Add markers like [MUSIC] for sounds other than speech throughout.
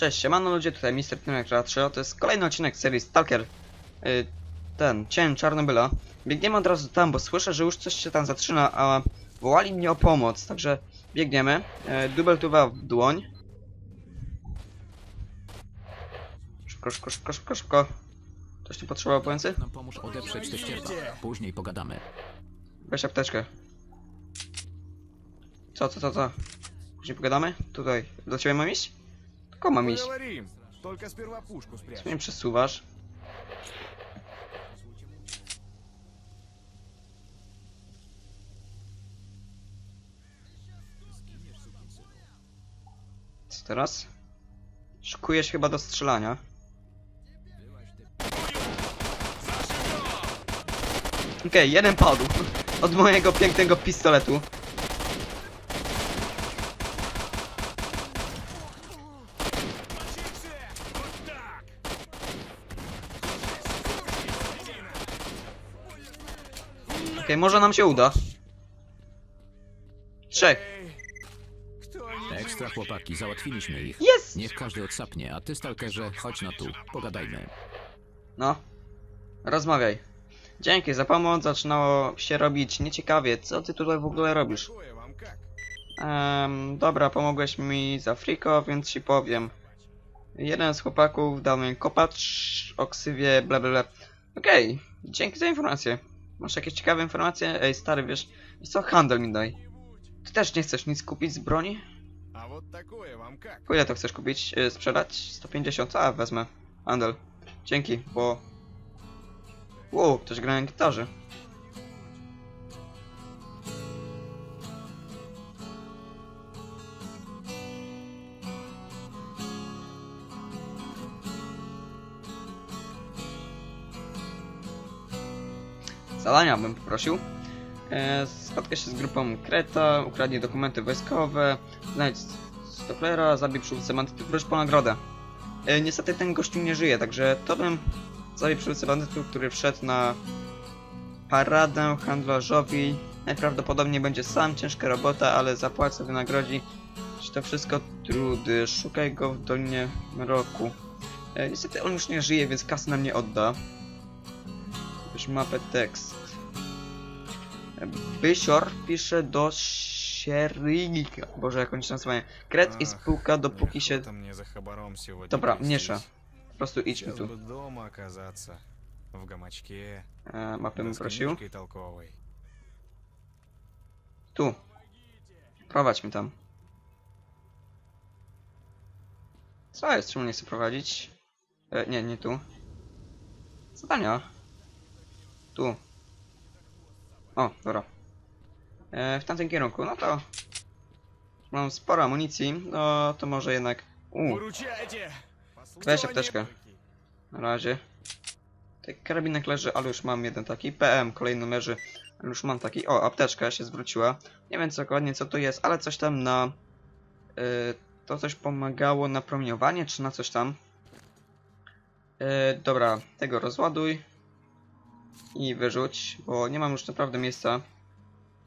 Cześć, siemano ludzie, tutaj Mr. Tymek 3, to jest kolejny odcinek serii Stalker. Y, ten, Cień Czarnobyla. Biegniemy od razu tam, bo słyszę, że już coś się tam zaczyna, a wołali mnie o pomoc, także biegniemy. Y, dubel tuwa w dłoń. Szybko, szybko, szybko, szybko, szybko. Ktoś tu potrzebował pomocy? Nam pomóż odeprzeć te ścierwa. Później pogadamy. Weź apteczkę. Co, co, co, co? Później pogadamy? Tutaj. Do ciebie mam iść? Tylko mam iść. Поговорим. Только сперва пушку спрячь. Co mnie przesuwasz? Co teraz? Szykujesz chyba do strzelania. Okej, jeden padł. [LAUGHS] Od mojego pięknego pistoletu. Czekaj, może nam się uda. Trzech. Ekstra chłopaki, załatwiliśmy ich. Jest! Niech każdy odsapnie, a ty stalkerze, chodź na tu, pogadajmy. No, rozmawiaj. Dzięki za pomoc, zaczynało się robić nieciekawie, co ty tutaj w ogóle robisz? Um, dobra, pomogłeś mi za friko, więc ci powiem. Jeden z chłopaków dał mi kopacz o ksywie bla bla bla. Okej, okay. dzięki za informację. Masz jakieś ciekawe informacje? Ej, stary, wiesz, co? Handel mi daj. Ty też nie chcesz nic kupić z broni? Po ile to chcesz kupić? Yy, sprzedać? 150? A, wezmę. Handel. Dzięki, bo... Wow, ktoś gra na gitarze. Zadania bym poprosił. E, spotka się z grupą Kreta, ukradnie dokumenty wojskowe, znajdź Stocklera, zabij przywódcę bandytów, wróć po nagrodę. E, niestety ten gościu nie żyje, także to bym zabił przywódcę bandytów, który wszedł na paradę handlarzowi. Najprawdopodobniej będzie sam, ciężka robota, ale zapłacę, wynagrodzi. To wszystko trudy, szukaj go w Dolinie Mroku. E, niestety on już nie żyje, więc kasy nam nie odda. Już mapę tekst. Bysior pisze do Sierylika. Boże, jak oni się nazywają. Kret i spółka, dopóki się... Охота мне за хабаром сегодня Dobra, трястись. mniejsza. Po prostu idźmy Сейчас tu. бы дома оказаться. В гамачке. E, mapę да bym с prosił. коньячкой толковой. Tu. Prowadź mi tam. Co jest? Czemu nie chcę prowadzić? E, nie, nie tu. Zadania. Tu. O, dobra. E, w tamtym kierunku, no to... Mam sporo amunicji, no to może jednak... U. Weź apteczkę. Na razie. Tutaj karabinek leży, ale już mam jeden taki. PM kolejny leży, ale już mam taki. O, apteczka się zwróciła. Nie wiem co dokładnie co tu jest, ale coś tam na... Y, to coś pomagało na promieniowanie, czy na coś tam. Y, dobra, tego rozładuj. I wyrzuć, bo nie mam już naprawdę miejsca.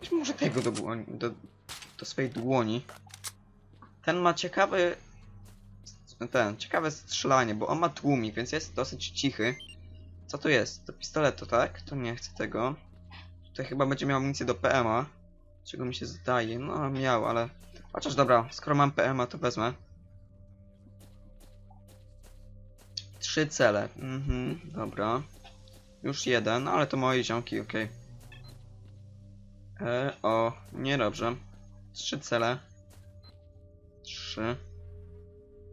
Weź może tego do, do, do swojej dłoni. Ten ma ciekawy ten, ciekawe strzelanie, bo on ma tłumik, więc jest dosyć cichy. Co to jest? Do pistoletu, tak? To nie chcę tego. Tutaj chyba będzie miał amunicję do PMA. Czego mi się zdaje? No, miał, ale... Chociaż dobra, skoro mam PMA, to wezmę. Trzy cele. Mhm, dobra. Już jeden, ale to moje ziomki, okej. E, o, niedobrze. Trzy cele. Trzy.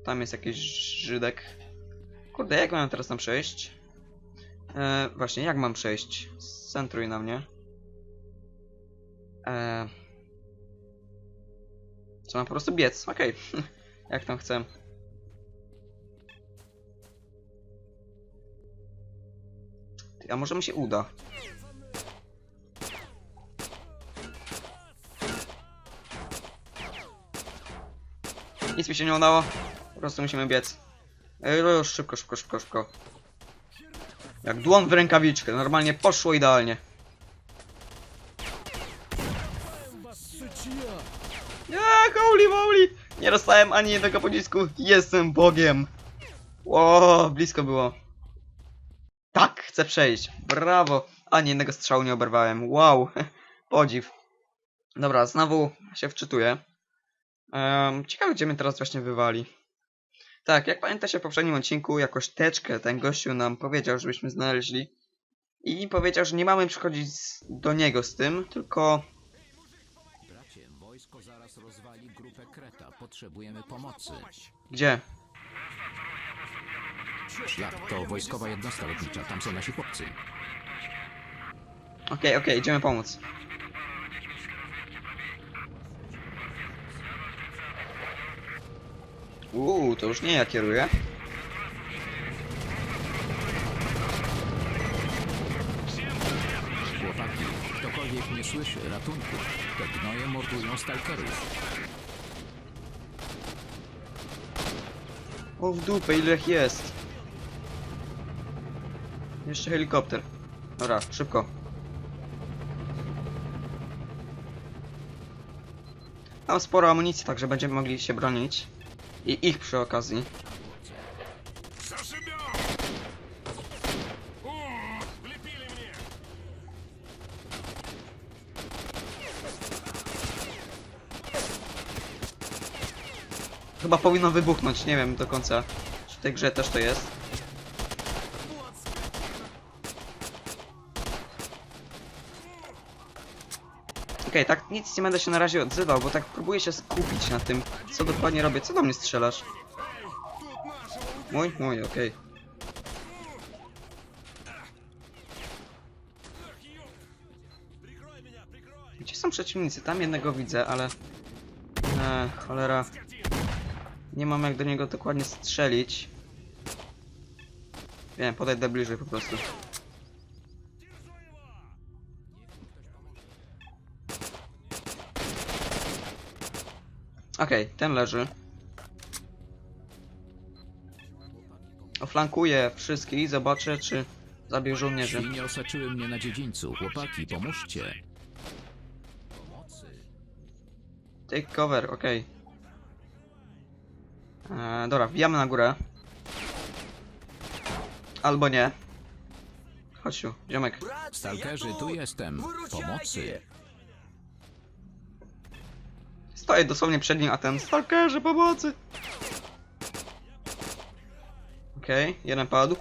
Tam jest jakiś Żydek. Kurde, jak mam teraz tam przejść? E, właśnie, jak mam przejść? Centruj na mnie. E, co mam po prostu biec? Okej. [LAUGHS] jak tam chcę. A może mi się uda? Nic mi się nie udało. Po prostu musimy biec. Ej, szybko, szybko, szybko, szybko. Jak dłoń w rękawiczkę. Normalnie poszło idealnie. Nie, holy moly! Nie dostałem ani jednego pocisku. Jestem Bogiem. Ło, blisko było. Chcę przejść. Brawo. Ani jednego strzału nie oberwałem. Wow. [LAUGHS] Podziw. Dobra, znowu się wczytuję. Um, ciekawe, gdzie mnie teraz właśnie wywali. Tak, jak pamiętacie w poprzednim odcinku, jakoś teczkę ten gościu nam powiedział, żebyśmy znaleźli. I powiedział, że nie mamy przychodzić do niego z tym, tylko... Bracie, wojsko zaraz rozwali grupę Kreta. Potrzebujemy pomocy. Gdzie? Szlak to wojskowa jednostka lotnicza. Tam są nasi chłopcy. Okej, okej, idziemy pomóc. Uuu, to już nie ja kieruję. Chłopaki, ktokolwiek nie słyszy ratunku. Te gnoje mordują stalkerów. O w dupę, ile ich jest. Jeszcze helikopter. Dobra, szybko. Mam sporo amunicji, także będziemy mogli się bronić. I ich przy okazji. Chyba powinno wybuchnąć, nie wiem do końca, czy w tej grze też to jest. Okej, tak nic nie będę się na razie odzywał, bo tak próbuję się skupić na tym, co dokładnie robię. Co do mnie strzelasz? Mój? Mój, okej. Gdzie są przeciwnicy? Tam jednego widzę, ale... Eee, cholera. Nie mam jak do niego dokładnie strzelić. Wiem, podejdę bliżej po prostu. Okej, ten leży. Oflankuję wszystkich, zobaczę czy zabił żołnierzy. Świnie osaczyły mnie na dziedzińcu. Chłopaki, pomóżcie. Take cover, okej. Eee, dobra, wbijamy na górę. Albo nie. Chodź tu, ziomek. Stalkerzy, tu jestem. Pomocy. Stoję dosłownie przed nim, a ten stalkerze pomocy! Okej, okay, jeden padł.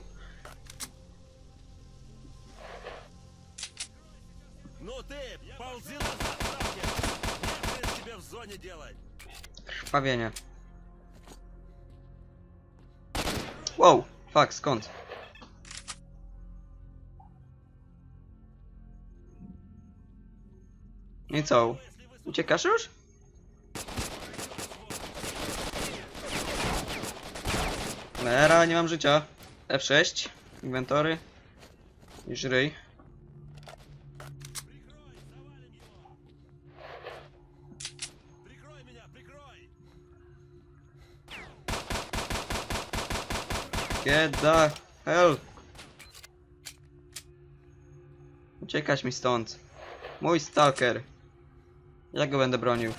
Krwawienie. Wow, fuck, skąd? No I co? Uciekasz już? Cholera, nie mam życia. F6, inwentory i żryj. Get the hell! Uciekać mi stąd. Mój stalker. Ja go będę bronił.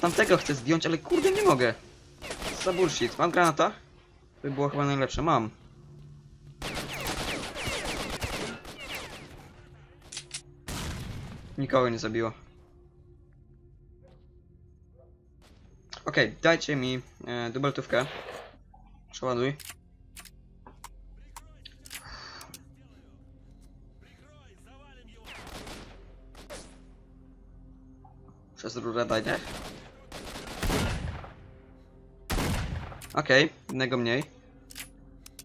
Tamtego chcę zdjąć, ale kurde nie mogę. Co bullshit. Mam granata? By było chyba najlepsze. Mam. Nikogo nie zabiło. Okej, dajcie mi e, dubeltówkę. Przeładuj. Przez rurę daj, nie? Okej, jednego mniej.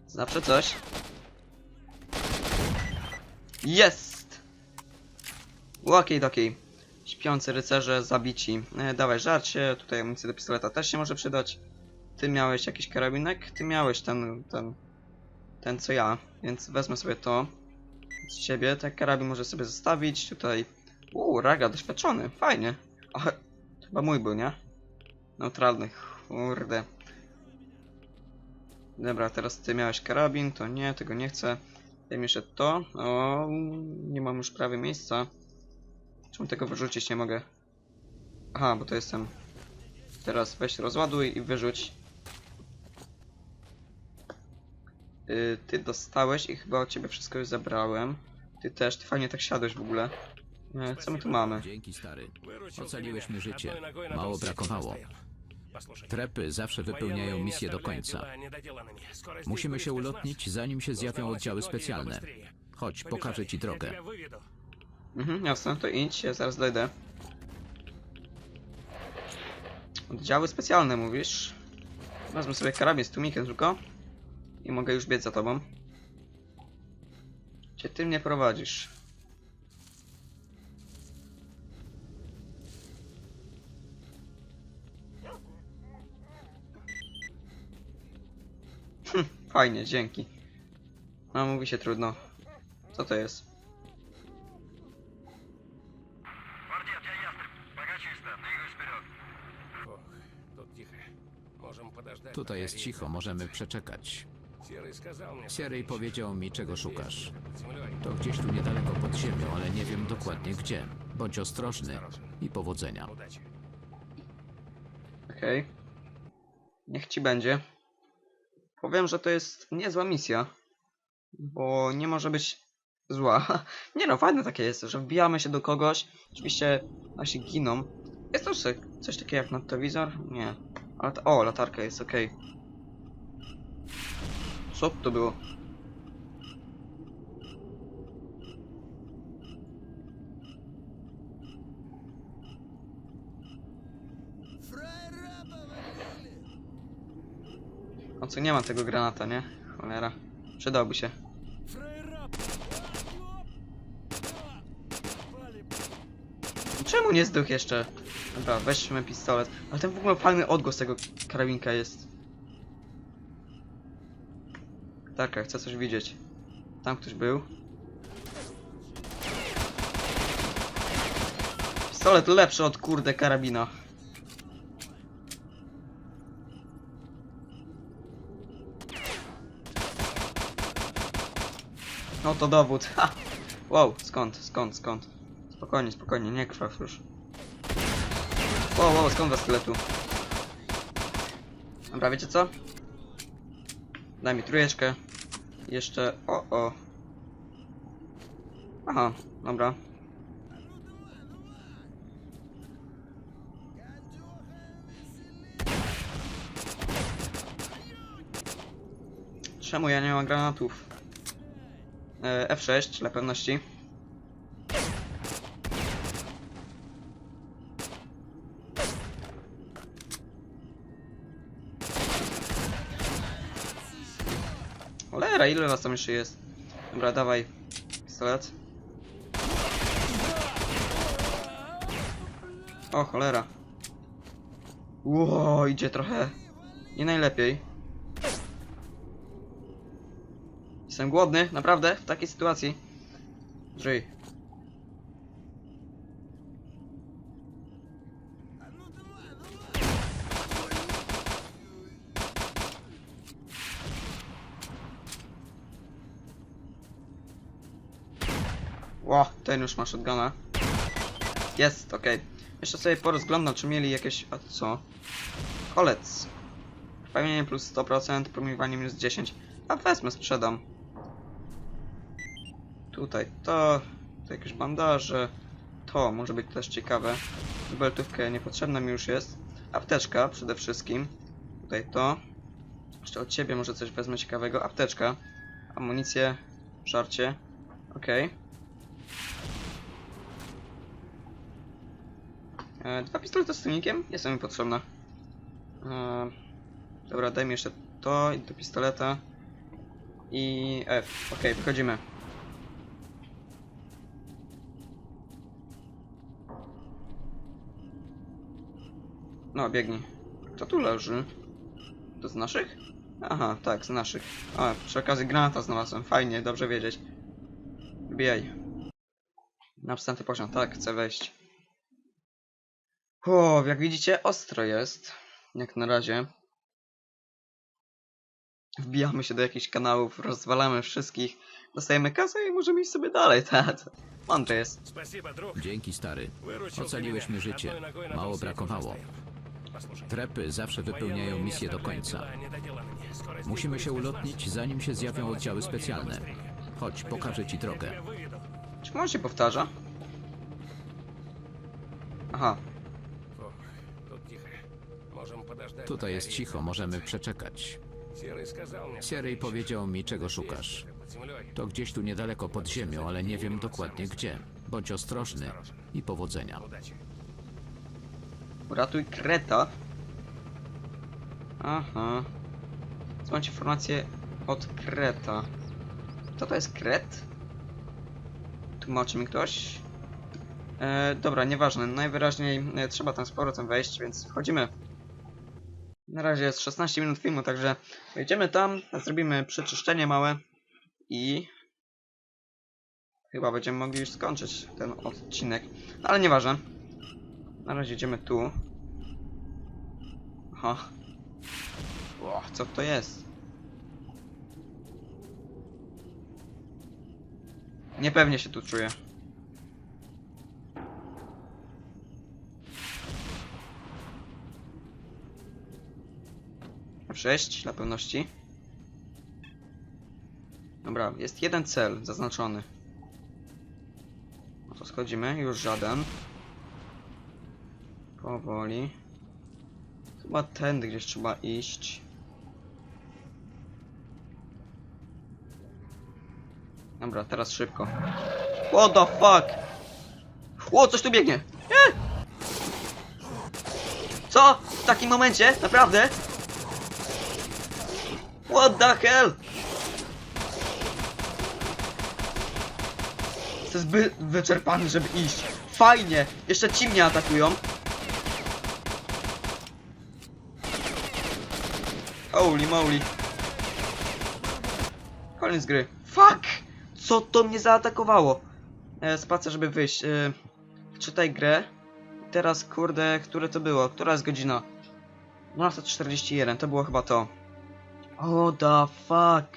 Zawsze coś. Jest! Łokiej Śpiący rycerze zabici. E, dawaj żarcie, tutaj amunicję do pistoleta też się może przydać. Ty miałeś jakiś karabinek? Ty miałeś ten, ten, ten co ja, więc wezmę sobie to z siebie. Ten karabin może sobie zostawić. Tutaj, uuu, raga, doświadczony, fajnie. To chyba mój był, nie? Neutralny, kurde. Dobra, teraz ty miałeś karabin, to nie, tego nie chcę. Ja jeszcze to. O, nie mam już prawie miejsca. Czemu tego wyrzucić nie mogę? Aha, bo to jestem. Teraz weź rozładuj i wyrzuć. Yy, ty dostałeś i chyba od ciebie wszystko już zabrałem. Ty też, ty fajnie tak siadłeś w ogóle. Yy, co my tu mamy? Dzięki stary. Ocaliłeś mi życie. Mało brakowało. Trepy zawsze wypełniają misję do końca. Musimy się ulotnić, zanim się zjawią oddziały specjalne. Chodź, pokażę ci drogę. Mhm, jasne, to idź, ja zaraz dojdę. Oddziały specjalne, mówisz? Wezmę sobie karabin z tłumikiem tylko. I mogę już biec za tobą. Gdzie ty mnie prowadzisz? fajnie, dzięki. No, mówi się trudno. Co to jest? Tutaj jest cicho, możemy przeczekać. Sierry powiedział mi, czego szukasz. To gdzieś tu niedaleko pod ziemią, ale nie wiem dokładnie gdzie. Bądź ostrożny i powodzenia. Okej. Okay. Niech ci będzie. Powiem, że to jest niezła misja. Bo nie może być zła. [LAUGHS] Nie no, fajne takie jest, że wbijamy się do kogoś. Oczywiście nasi giną. Jest też coś- coś takiego jak noktowizor? Nie. Ale o, latarka jest, okej. Co to było? No co nie ma tego granata, nie? Cholera. Przydałby się. No czemu nie zduch jeszcze? Dobra, weźmy pistolet. Ale ten w ogóle fajny odgłos tego karabinka jest. Tarka, chcę coś widzieć. Tam ktoś był. Pistolet lepszy od kurde karabina. No to dowód. Ha! Wow, skąd, skąd, skąd? Spokojnie, spokojnie, nie krwaw już. Wow, wow, skąd was tyle tu? Dobra, wiecie co? Daj mi trójeczkę. Jeszcze, o, o. Aha, dobra. Czemu ja nie mam granatów? E, F6 dla pewności. Cholera, ile was tam jeszcze jest? Dobra, dawaj. Pistolet. O, cholera. Ło, idzie trochę. Nie najlepiej. Jestem głodny, naprawdę, w takiej sytuacji. Żyj. Ło, ten już ma shotguna. Jest, okej. Jeszcze sobie porozglądam, czy mieli jakieś... A co? Kolec. Wpełnienie plus 100%, promieniowanie minus 10. A wezmę, sprzedam. Tutaj to... To jakieś bandaże. To może być też ciekawe. Beltówkę niepotrzebna mi już jest. Apteczka przede wszystkim. Tutaj to. Jeszcze od ciebie może coś wezmę ciekawego. Apteczka. Amunicję. Żarcie. Okej. E, Dwa pistolety z tunikiem? Są mi potrzebne. E, dobra, daj mi jeszcze to i do pistoleta. I F. Okej, wychodzimy. No, biegnij. Co tu leży? To z naszych? Aha, tak, z naszych. A, przy okazji granata znalazłem. Fajnie, dobrze wiedzieć. Wbijaj. Na wstępny poziom, tak, chcę wejść. O, jak widzicie, ostro jest. Jak na razie. Wbijamy się do jakichś kanałów, rozwalamy wszystkich, dostajemy kasę i możemy iść sobie dalej, [LAUGHS] tak. Mądrze jest. Dzięki, stary. Ocaliłeś mi życie. Mało brakowało. Trepy zawsze wypełniają misję do końca. Musimy się ulotnić, zanim się zjawią oddziały specjalne. Chodź, pokażę ci drogę. Czemu on się powtarza? Aha. Tutaj jest cicho, możemy przeczekać. Sierej powiedział mi, czego szukasz. To gdzieś tu niedaleko pod ziemią, ale nie wiem dokładnie gdzie. Bądź ostrożny i powodzenia uratuj Kreta. Aha. Mam informację od Kreta. Kto to jest Kret? Tłumaczy mi ktoś? E, dobra, nieważne. Najwyraźniej e, trzeba tam z powrotem wejść, więc wchodzimy. Na razie jest 16 minut filmu, także wejdziemy tam, zrobimy przeczyszczenie małe i chyba będziemy mogli już skończyć ten odcinek. No, ale nieważne. Na razie idziemy tu. Aha. O, co to jest? Niepewnie się tu czuję. F6 dla pewności. Dobra, jest jeden cel zaznaczony. No to schodzimy, już żaden. Powoli. Chyba tędy gdzieś trzeba iść. Dobra, teraz szybko. What the fuck? O, coś tu biegnie! Nie! Co? W takim momencie? Naprawdę? What the hell? Jestem zbyt wyczerpany, żeby iść. Fajnie! Jeszcze ci mnie atakują. Holy moly. Koniec gry. Fuck! Co to mnie zaatakowało? E, spacer, żeby wyjść. E, wczytaj grę. Teraz, kurde, które to było? Która jest godzina? 12.41, to było chyba to. O, the fuck.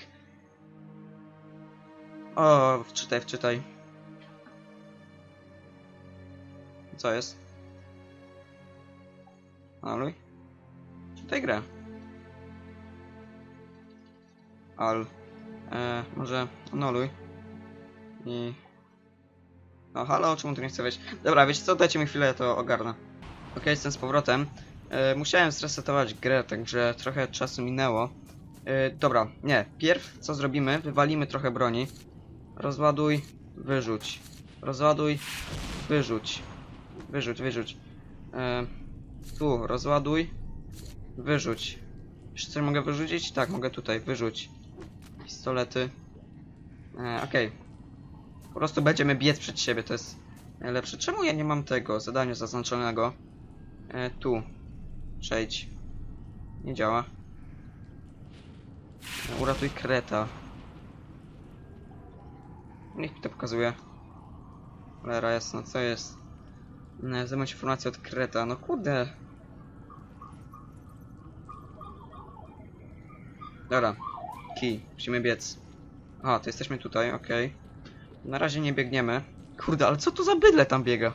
O, wczytaj, wczytaj. Co jest? Aluj? Czytaj grę. Al. E, może anuluj. I... No halo, czemu tu nie chcę wejść? Dobra, wiecie co, dajcie mi chwilę, ja to ogarnę. Ok, jestem z powrotem. E, musiałem zresetować grę, także trochę czasu minęło. E, dobra, nie. Pierw co zrobimy? Wywalimy trochę broni. Rozładuj, wyrzuć. Rozładuj, wyrzuć. Wyrzuć, wyrzuć. E, tu, rozładuj, wyrzuć. Jeszcze coś mogę wyrzucić? Tak, mogę tutaj, wyrzuć. Pistolety. E, Okej. Po prostu będziemy biec przed siebie, to jest najlepsze. Czemu ja nie mam tego zadania zaznaczonego? E, tu. Przejdź. Nie działa. E, uratuj kreta. Niech mi to pokazuje. Cholera jasno, co jest? E, Zajmować informację od kreta. No kurde. Dobra. Key. Musimy biec. A, to jesteśmy tutaj, okej. Na razie nie biegniemy. Kurde, ale co tu za bydle tam biega?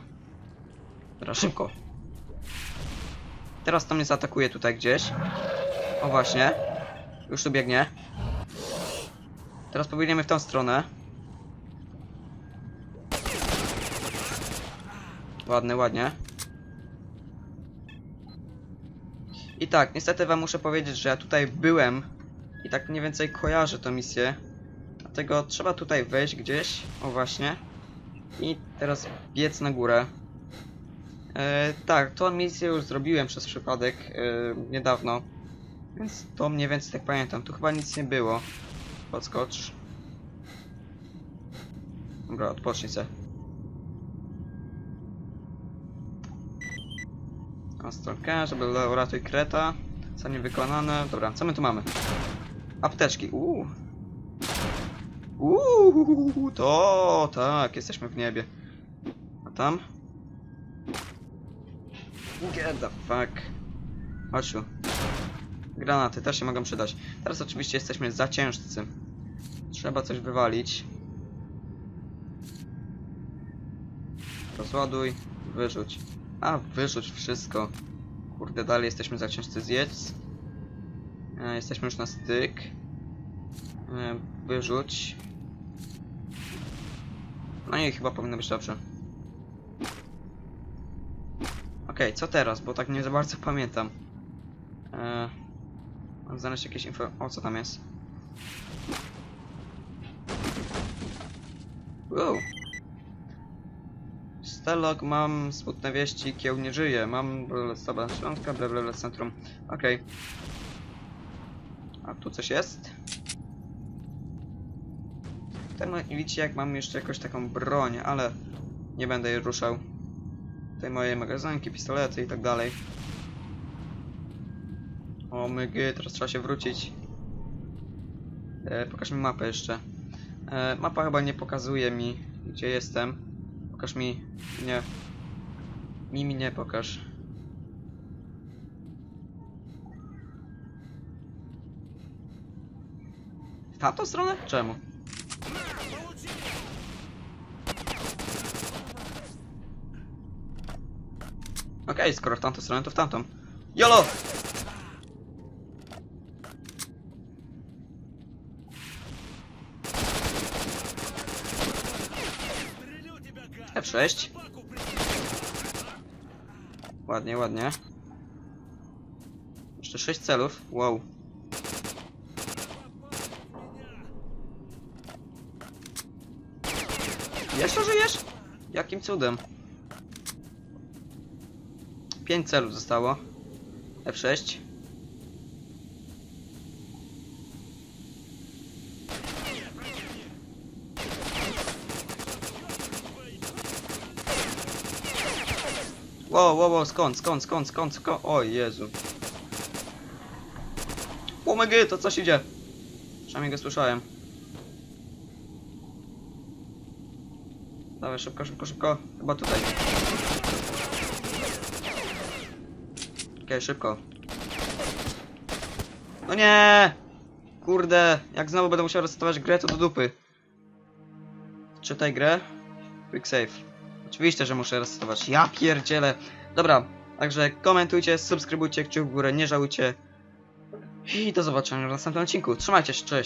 Dobra, szybko. Teraz to mnie zaatakuje tutaj gdzieś. O właśnie. Już tu biegnie. Teraz pobiegniemy w tą stronę. Ładnie, ładnie. I tak, niestety wam muszę powiedzieć, że ja tutaj byłem i tak mniej więcej kojarzę tę misję. Dlatego trzeba tutaj wejść gdzieś, o właśnie. I teraz biec na górę. E, tak, tą misję już zrobiłem przez przypadek e, niedawno. Więc to mniej więcej tak pamiętam. Tu chyba nic nie było. Podskocz. Dobra, odpocznij se. Astrolka, żeby uratuj kreta. Co niewykonane. Dobra, co my tu mamy? Apteczki, uuu. Uuu, to tak, jesteśmy w niebie. A tam? Get the fuck. Chodź tu. Granaty też się mogą przydać. Teraz oczywiście jesteśmy za ciężcy. Trzeba coś wywalić. Rozładuj, wyrzuć. A, wyrzuć wszystko. Kurde, dalej jesteśmy za książce zjedz. E, jesteśmy już na styk. E, wyrzuć. No i chyba powinno być dobrze. Okej, co teraz? Bo tak nie za bardzo pamiętam. E, mam znaleźć jakieś info... O, co tam jest? Wow. Stelog, mam smutne wieści, kieł nie żyje, mam stoba świątka, bla bla bla centrum. Okej. A tu coś jest? Ten widzicie jak mam jeszcze jakąś taką broń, ale nie będę jej ruszał. Tutaj moje magazynki, pistolety i tak dalej. O mygy, teraz trzeba się wrócić. E, pokaż mi mapę jeszcze. E, mapa chyba nie pokazuje mi, gdzie jestem. Pokaż mi. Nie. Mi mi nie pokaż. W tamtą stronę? Czemu? Okej, okay, skoro w tamtą stronę, to w tamtą. YOLO! F6. Ładnie, ładnie. Jeszcze 6 celów. Wow. Jeszcze żyjesz? Jakim cudem? 5 celów zostało. F6. Wow, wow, wow, skąd, skąd, skąd, skąd, skąd? O Jezu. Omega, to coś idzie. Przynajmniej go słyszałem. Dawaj, szybko, szybko, szybko. Chyba tutaj. Okej, szybko. No nie! Kurde, jak znowu będę musiał resetować grę, to do dupy. Czytaj grę. Quick save. Oczywiście, że muszę resetować. Ja pierdzielę. Dobra, także komentujcie, subskrybujcie, kciuk w górę, nie żałujcie. I do zobaczenia w następnym odcinku. Trzymajcie się, cześć.